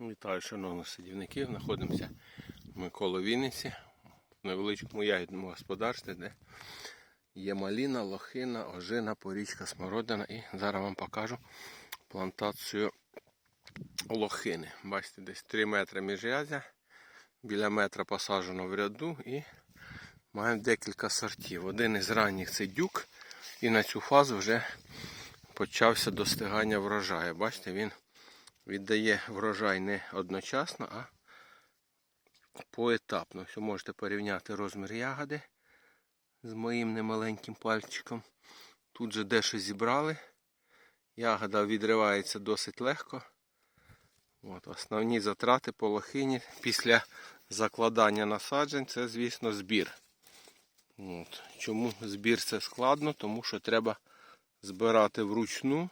Вітаю, шановних садівників. Знаходимося ми коло Вінниці, в невеличкому ягідному господарстві, де є маліна, лохина, ожина, порічка, смородина. І зараз вам покажу плантацію лохини. Бачите, десь 3 метри міжрядя, біля метра посаджено в ряду і маємо декілька сортів. Один із ранніх це дюк, і на цю фазу вже почався достигання врожаю. Бачите, він віддає врожай не одночасно, а поетапно. Ви можете порівняти розмір ягоди з моїм немаленьким пальчиком. Тут же дещо зібрали. Ягода відривається досить легко. От, основні затрати по лохині після закладання насаджень це, звісно, збір. От. Чому збір це складно? Тому що треба збирати вручну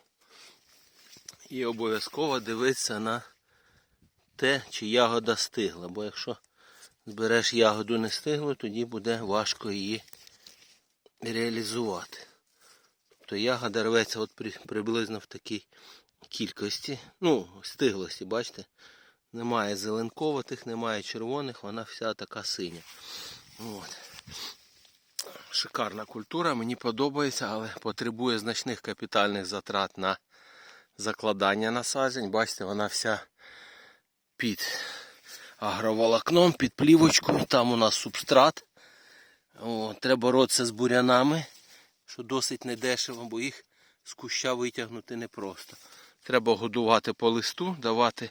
і обов'язково дивитися на те, чи ягода стигла. Бо якщо збереш ягоду не стиглу, тоді буде важко її реалізувати. Тобто ягода рветься от при, приблизно в такій кількості. Ну, стиглості, бачите? Немає зеленковатих, немає червоних, вона вся така синя. От. Шикарна культура, мені подобається, але потребує значних капітальних затрат на закладання насаджень. Бачите, вона вся під агроволокном, під плівочкою. Там у нас субстрат. О, треба боротися з бурянами, що досить недешево, бо їх з куща витягнути непросто. Треба годувати по листу, давати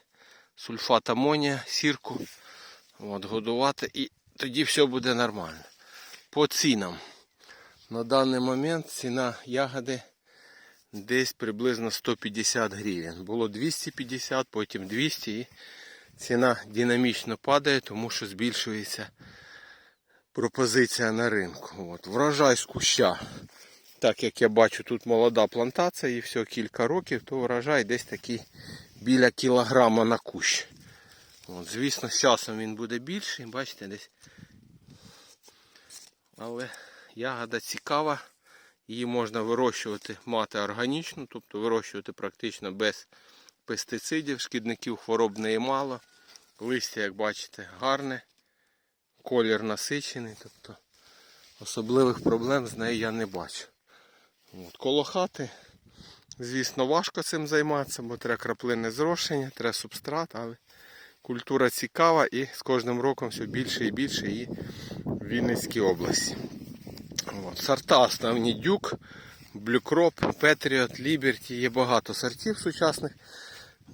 сульфат амонія, сірку. От, годувати і тоді все буде нормально. По цінам. На даний момент ціна ягоди десь приблизно 150 гривень. Було 250, потім 200 і ціна динамічно падає, тому що збільшується пропозиція на ринку. От. Врожай з куща. Так як я бачу, тут молода плантація і все кілька років, то врожай десь такий біля кілограма на кущ. От, звісно, з часом він буде більший, бачите, десь. Але ягода цікава. Її можна вирощувати, мати органічну, тобто вирощувати практично без пестицидів, шкідників хвороб неї мало. Листя, як бачите, гарне, колір насичений, тобто особливих проблем з нею я не бачу. От, коло хати, звісно, важко цим займатися, бо треба краплинне зрошення, треба субстрат, але культура цікава і з кожним роком все більше і більше її в Вінницькій області. От, сорта основні дюк, блюкроп, Петріот, Ліберті. Є багато сортів сучасних.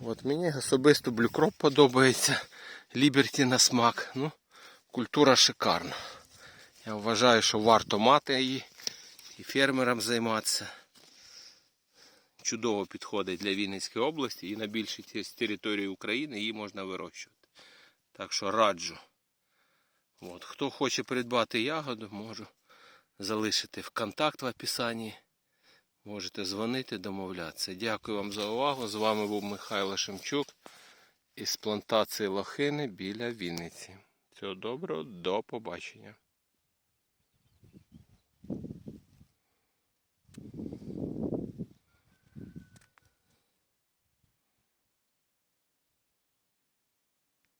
От, мені особисто блюкроп подобається. Ліберті на смак. Ну, культура шикарна. Я вважаю, що варто мати її і фермерам займатися. Чудово підходить для Вінницької області і на більшій території України її можна вирощувати. Так що раджу. От, хто хоче придбати ягоду, можу залишити в контакт в описанні. Можете дзвонити, домовлятися. Дякую вам за увагу. З вами був Михайло Шемчук із плантації Лохини біля Вінниці. Всього доброго, до побачення.